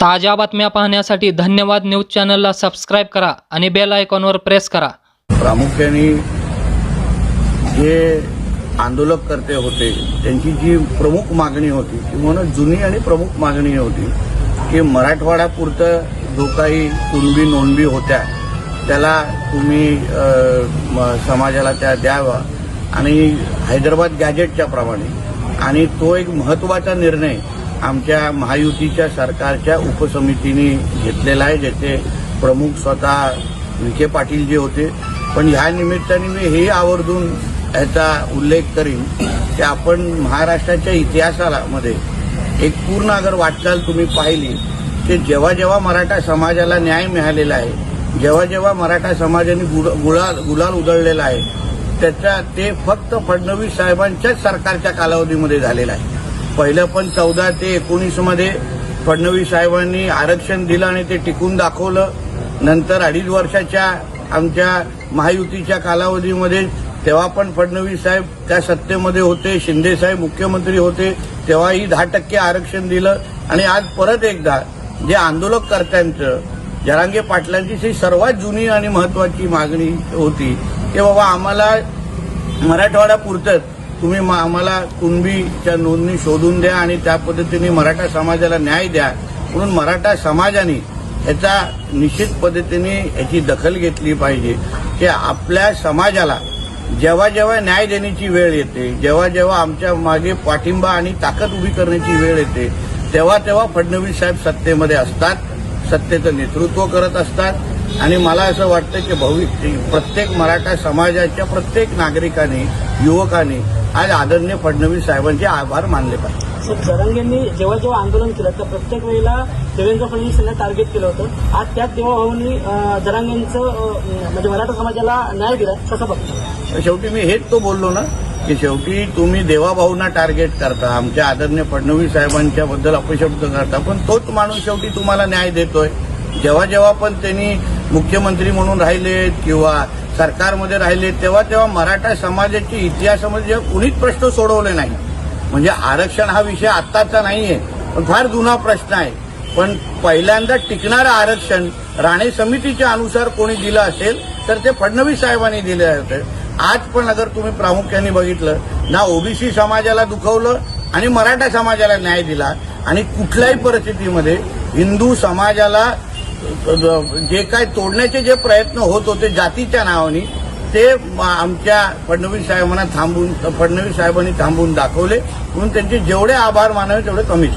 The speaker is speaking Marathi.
ताज्या बातम्या पाहण्यासाठी धन्यवाद न्यूज चॅनलला सबस्क्राईब करा आणि बेल आयकॉनवर प्रेस करा. प्रामुख्याने जे आंदोलककर्ते होते त्यांची जी प्रमुख मागणी होती ती म्हणून जुनी आणि प्रमुख मागणी होती की मराठवाड्यापुरतं जो काही कुणबी नोंदबी होत्या त्याला तुम्ही म- समाजाला त्या द्यावा. आणि हैदराबाद गॅजेटच्या प्रमाणे. आणि तो एक महत्त्वाचा निर्णय आमच्या महायुतीच्या सरकारच्या उपसमितीने घेतलेला आहे ज्याचे प्रमुख स्वतः विखे पाटील जे होते. पण ह्या निमित्ताने मी हे आवर्जून याचा उल्लेख करीन की आपण महाराष्ट्राच्या इतिहासामध्ये एक पूर्ण अगर वाटचाल तुम्ही पाहिली की जेव्हा जेव्हा मराठा समाजाला न्याय मिळालेला आहे जेव्हा जेव्हा मराठा समाजाने गुल- गुलाल गुलाल उधळलेला आहे त्याचा ते फक्त फडणवीस साहेबांच्याच सरकारच्या कालावधीमध्ये झालेला आहे. पहिलं पण चौदा ते एकोणीसमध्ये फडणवीस साहेबांनी आरक्षण दिलं आणि ते टिकून दाखवलं. नंतर अडीच वर्षाच्या आमच्या महायुतीच्या कालावधीमध्ये तेव्हा पण फडणवीस साहेब त्या सत्तेमध्ये होते शिंदे साहेब मुख्यमंत्री होते तेव्हाही दहा टक्के आरक्षण दिलं. आणि आज परत एकदा जे आंदोलककर्त्यांचं जरांगे पाटलांची ही सर्वात जुनी आणि महत्वाची मागणी होती की बाबा आम्हाला मराठवाडा पुरतंच. तुम्ही म- आम्हाला कुणबीच्या नोंदणी शोधून द्या आणि त्या पद्धतीने मराठा समाजाला न्याय द्या. म्हणून मराठा समाजाने याचा निश्चित पद्धतीने याची दखल घेतली पाहिजे. की आपल्या समाजाला जेव्हा जेव्हा न्याय देण्याची वेळ येते जेव्हा जेव्हा आमच्या मागे पाठिंबा आणि ताकद उभी करण्याची वेळ येते तेव्हा तेव्हा फडणवीस साहेब सत्तेमध्ये असतात सत्तेचं नेतृत्व करत असतात आणि मला असं वाटतं की भविष्य प्रत्येक मराठा समाजाच्या प्रत्येक नागरिकाने युवकांनी आज आदरणीय फडणवीस साहेबांचे आभार मानले पाहिजे. जरांगेंनी जेव्हा जेव्हा आंदोलन केलं तर प्रत्येक वेळेला देवेंद्र फडणवीस यांना टार्गेट केलं होतं. आज त्याच देवाभाऊंनी जरांगेंचं म्हणजे मराठा समाजाला न्याय दिला कसं बघतो? शेवटी मी हेच तो बोललो ना की शेवटी तुम्ही देवाभाऊंना टार्गेट करता आमच्या आदरणीय फडणवीस साहेबांच्या बद्दल अपशब्द करता पण तोच माणूस शेवटी तुम्हाला न्याय देतोय. जेव्हा जेव्हा पण त्यांनी मुख्यमंत्री म्हणून राहिलेत किंवा सरकारमध्ये राहिले तेव्हा तेव्हा मराठा समाजाची इतिहासामध्ये कुणीच प्रश्न सोडवले नाही म्हणजे आरक्षण हा विषय आत्ताचा नाहीये पण फार जुना प्रश्न आहे. पण पहिल्यांदा टिकणारं आरक्षण राणे समितीच्या अनुसार कोणी दिलं असेल तर ते फडणवीस साहेबांनी दिले होते. आज पण अगर तुम्ही प्रामुख्याने बघितलं ना ओबीसी समाजाला दुखवलं आणि मराठा समाजाला न्याय दिला आणि कुठल्याही परिस्थितीमध्ये हिंदू समाजाला जे काय तोडण्याचे जे प्रयत्न होत होते जातीच्या नावाने ते आमच्या फडणवीस साहेबांना थांबून फडणवीस साहेबांनी थांबून दाखवले. म्हणून त्यांचे जेवढे आभार मानावे तेवढे कमीच